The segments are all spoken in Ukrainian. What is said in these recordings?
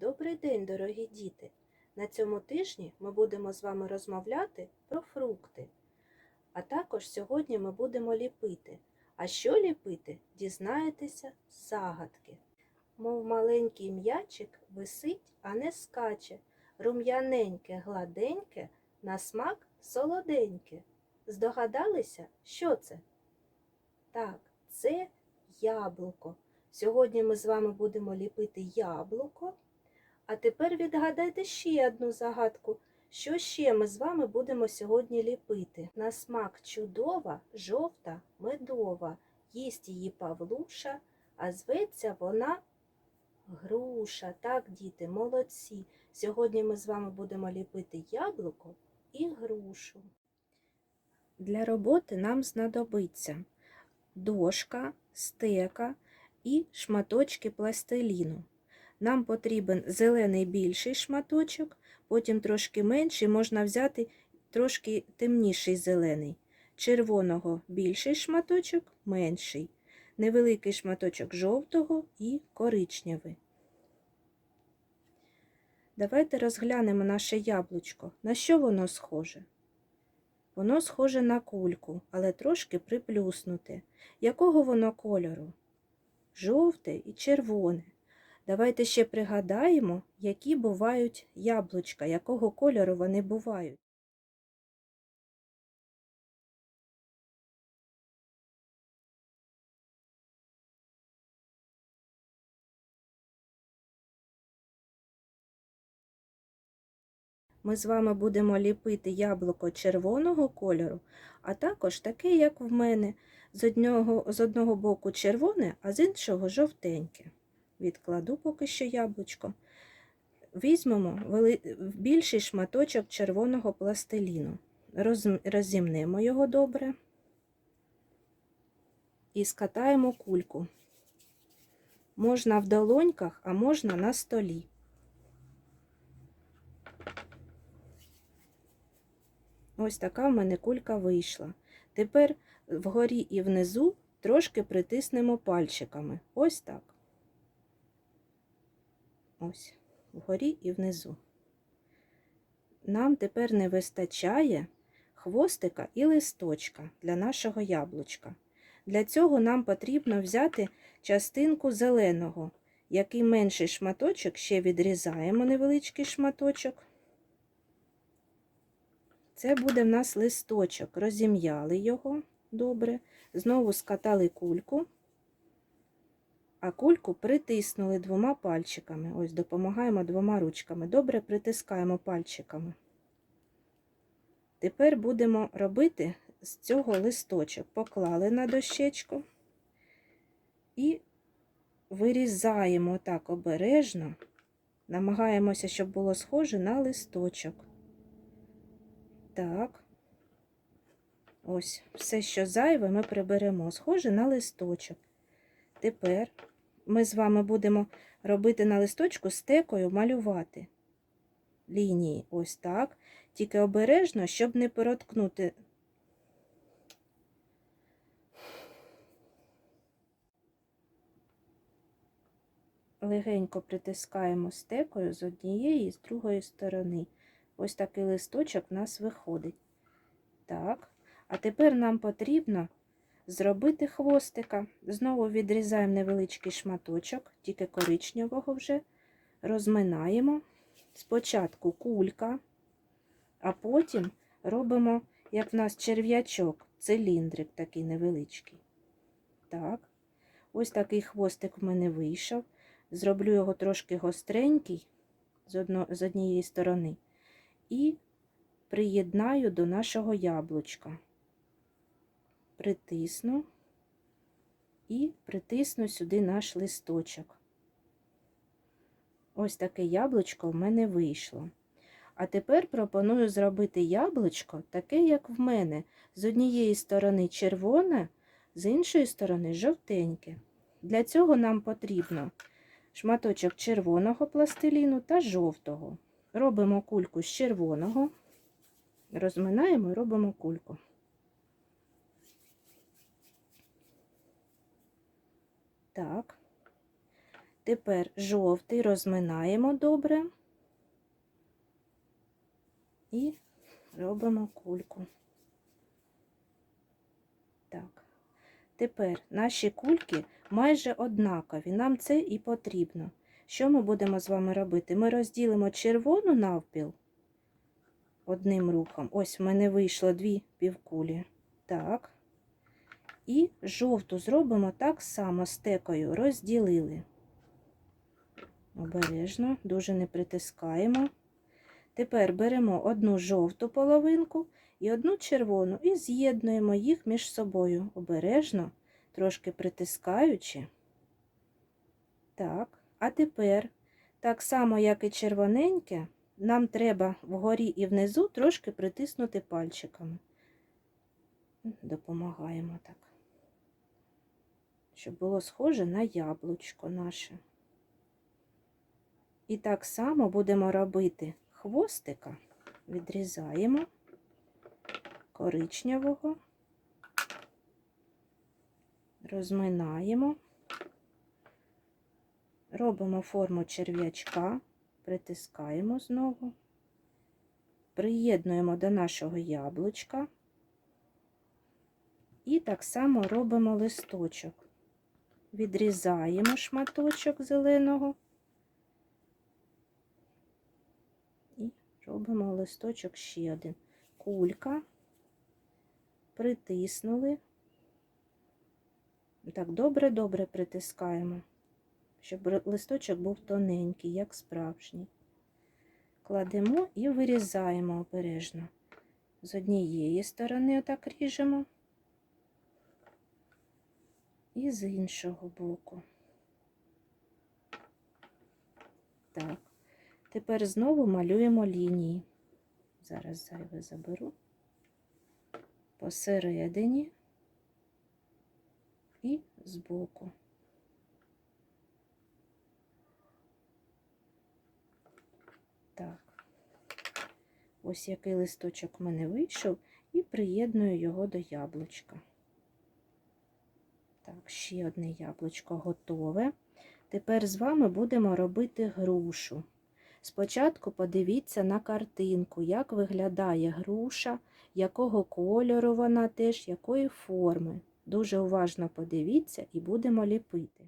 Добрий день, дорогі діти! На цьому тижні ми будемо з вами розмовляти про фрукти. А також сьогодні ми будемо ліпити. А що ліпити, дізнаєтеся з загадки. Мов маленький м'ячик висить, а не скаче, рум'яненьке, гладеньке, на смак солоденьке. Здогадалися, що це? Так, це яблуко. Сьогодні ми з вами будемо ліпити яблуко. А тепер відгадайте ще одну загадку. Що ще ми з вами будемо сьогодні ліпити? На смак чудова, жовта, медова. Їсть її Павлуша, а зветься вона груша. Так, діти, молодці. Сьогодні ми з вами будемо ліпити яблуко і грушу. Для роботи нам знадобиться дошка, стека і шматочки пластиліну. Нам потрібен зелений більший шматочок, потім трошки менший, можна взяти трошки темніший зелений. Червоного більший шматочок, менший, невеликий шматочок жовтого і коричневий. Давайте розглянемо наше яблучко. На що воно схоже? Воно схоже на кульку, але трошки приплюснуте. Якого воно кольору? Жовте і червоне. Давайте ще пригадаємо, які бувають яблучка, якого кольору вони бувають. Ми з вами будемо ліпити яблуко червоного кольору, а також таке, як в мене, з одного, з одного боку червоне, а з іншого жовтеньке. Відкладу поки що яблучко. Візьмемо більший шматочок червоного пластиліну, Роз... розімнемо його добре і скатаємо кульку. Можна в долоньках, а можна на столі. Ось така в мене кулька вийшла. Тепер вгорі і внизу трошки притиснемо пальчиками. Ось так. Ось, вгорі і внизу. Нам тепер не вистачає хвостика і листочка для нашого яблучка. Для цього нам потрібно взяти частинку зеленого, який менший шматочок ще відрізаємо невеличкий шматочок. Це буде в нас листочок. Розім'яли його добре, знову скатали кульку, а кульку притиснули двома пальчиками. Ось допомагаємо двома ручками. Добре притискаємо пальчиками. Тепер будемо робити з цього листочок. Поклали на дощечку і вирізаємо так обережно, намагаємося, щоб було схоже на листочок. Так, ось, все, що зайве, ми приберемо, схоже на листочок. Тепер ми з вами будемо робити на листочку стекою малювати лінії. Ось так. Тільки обережно, щоб не переткнути. Легенько притискаємо стекою з однієї і з другої сторони. Ось такий листочок в нас виходить. Так, а тепер нам потрібно зробити хвостика. Знову відрізаємо невеличкий шматочок, тільки коричневого вже, розминаємо. Спочатку кулька, а потім робимо, як в нас черв'ячок, циліндрик такий невеличкий. Так, ось такий хвостик в мене вийшов. Зроблю його трошки гостренький з, одно, з однієї сторони і приєднаю до нашого яблучка. Притисну і притисну сюди наш листочок. Ось таке яблучко в мене вийшло. А тепер пропоную зробити яблучко таке, як в мене, з однієї сторони червоне, з іншої сторони жовтеньке. Для цього нам потрібно шматочок червоного пластиліну та жовтого. Робимо кульку з червоного, розминаємо і робимо кульку. Так. Тепер жовтий розминаємо добре і робимо кульку. Так. Тепер наші кульки майже однакові, нам це і потрібно. Що ми будемо з вами робити? Ми розділимо червону навпіл одним рухом. Ось в мене вийшло дві півкулі. Так. І жовту зробимо так само стекою, розділили. Обережно, дуже не притискаємо. Тепер беремо одну жовту половинку і одну червону і з'єднуємо їх між собою. Обережно, трошки притискаючи. Так, а тепер, так само, як і червоненьке, нам треба вгорі і внизу трошки притиснути пальчиками. Допомагаємо так, щоб було схоже на яблучко наше. І так само будемо робити хвостика, відрізаємо коричневого, розминаємо, робимо форму черв'ячка, притискаємо знову, приєднуємо до нашого яблучка і так само робимо листочок. Відрізаємо шматочок зеленого. і Робимо листочок ще один. Кулька, притиснули. Так, добре-добре притискаємо, щоб листочок був тоненький, як справжній. Кладемо і вирізаємо обережно. З однієї сторони отак ріжемо, і з іншого боку. Так. Тепер знову малюємо лінії. Зараз зайве заберу посередині і збоку. Так, ось який листочок в мене вийшов, і приєдную його до яблучка. Так, ще одне яблучко готове. Тепер з вами будемо робити грушу. Спочатку подивіться на картинку, як виглядає груша, якого кольору вона теж, якої форми. Дуже уважно подивіться і будемо ліпити.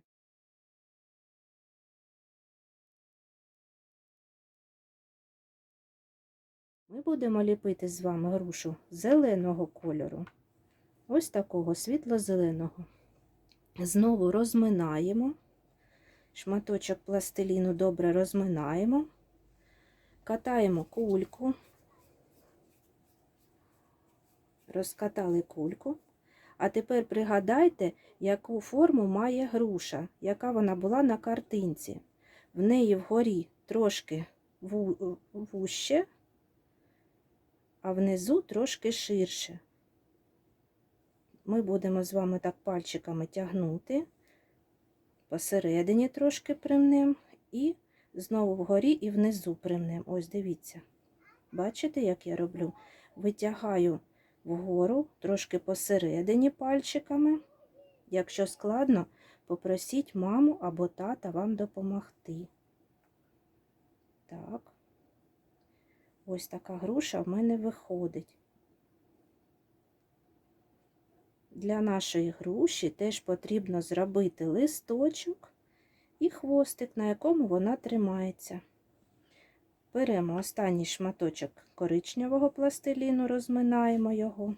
Ми будемо ліпити з вами грушу зеленого кольору, ось такого світло-зеленого. Знову розминаємо, шматочок пластиліну добре розминаємо. Катаємо кульку, розкатали кульку. А тепер пригадайте, яку форму має груша, яка вона була на картинці. В неї вгорі трошки вуще, а внизу трошки ширше. Ми будемо з вами так пальчиками тягнути, посередині трошки примнем і знову вгорі і внизу примнем. Ось дивіться. Бачите, як я роблю? Витягаю вгору, трошки посередині пальчиками. Якщо складно, попросіть маму або тата вам допомогти. Так, ось така груша в мене виходить. Для нашої груші теж потрібно зробити листочок і хвостик, на якому вона тримається. Беремо останній шматочок коричневого пластиліну, розминаємо його,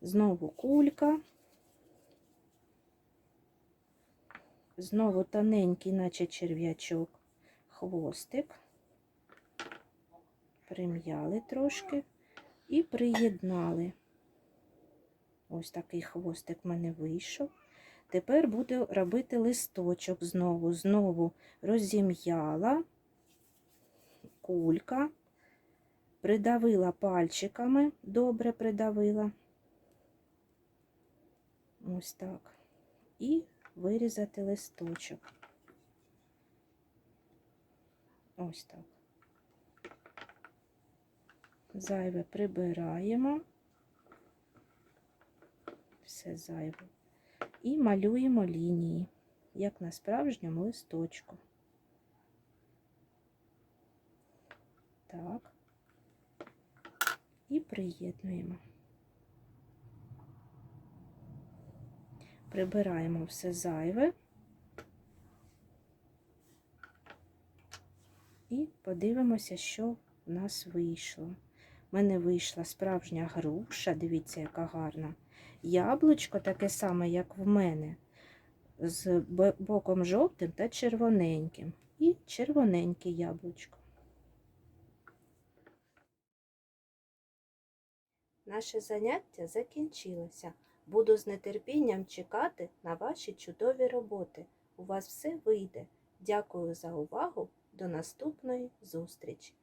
знову кулька, знову тоненький, наче черв'ячок, хвостик, прим'яли трошки і приєднали. Ось такий хвостик в мене вийшов. Тепер буду робити листочок знову, знову розім'яла кулька, придавила пальчиками, добре придавила. Ось так. І вирізати листочок. Ось так. Зайве прибираємо. Все зайве і малюємо лінії. як на справжньому листочку. Так. І приєднуємо. Прибираємо все зайве. І подивимося, що в нас вийшло. У мене вийшла справжня груша, дивіться, яка гарна. Яблучко таке саме, як в мене, з боком жовтим та червоненьким. І червоненьке яблучко. Наше заняття закінчилося. Буду з нетерпінням чекати на ваші чудові роботи. У вас все вийде. Дякую за увагу. До наступної зустрічі!